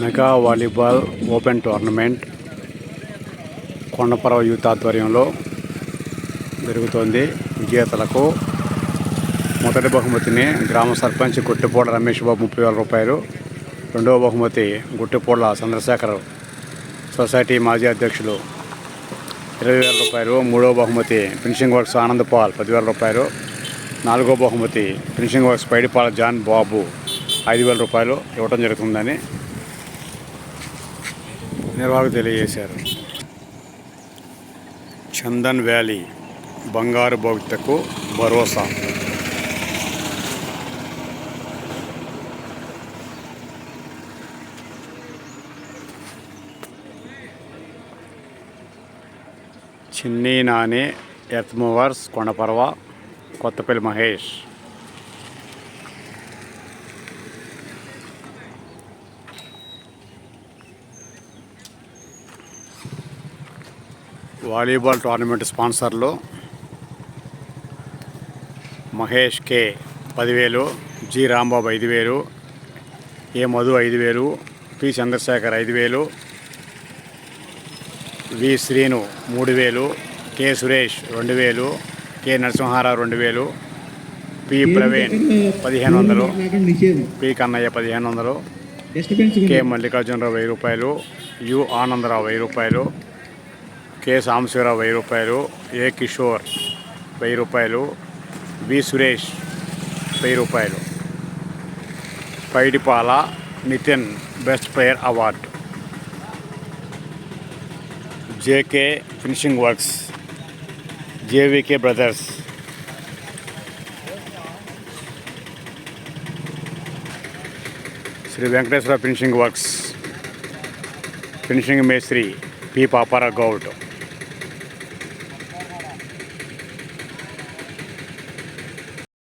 Mega volleyball open tournament Kondaparava youth ఆధ్వర్యంలో జరుగుతోంది. విజేతలకు మొదటి బహుమతిని గ్రామ సర్పంచ్ గుట్టిపోడ రమేష్ బాబు ముప్పై వేల రూపాయలు రెండవ బహుమతి గుట్టిపోడ్ల చంద్రశేఖర్ సొసైటీ మాజీ అధ్యక్షులు ఇరవై వేల రూపాయలు మూడవ బహుమతి ఫినిషింగ్ వర్క్స్ ఆనంద్ పాల్ పదివేల రూపాయలు నాలుగో బహుమతి finishing works Paidipala John Babu ఐదు వేల రూపాయలు ఇవ్వడం జరుగుతుందని నిర్వాహకులు తెలియజేశారు. చందన్ వ్యాలీ బంగారు భవితకు భరోసా. Chinni Nani earth movers Kondaparva Kothapalli Mahesh. Volleyball tournament స్పాన్సర్లు Mahesh K పదివేలు జి రాంబాబు ఐదు వేలు ఏ మధు ఐదు వేలు పి చంద్రశేఖర్ ఐదు వేలు వి శ్రీను మూడు వేలు కె సురేష్ రెండు వేలు కె నరసింహారావు రెండు వేలు పి ప్రవీణ్ పదిహేను వందలు పి కన్నయ్య పదిహేను వందలు కె మల్లికార్జునరావు వెయ్యి రూపాయలు యు ఆనందరావు వెయ్యి రూపాయలు కె సాంబశివరావు వెయ్యి రూపాయలు ఏ కిషోర్ వెయ్యి రూపాయలు వి సురేష్ వెయ్యి రూపాయలు. Paidipala Nitin best player award. JK finishing works JVK brothers Shri Venkateswara finishing works finishing మేస్త్రి పి పాపారా గౌడ్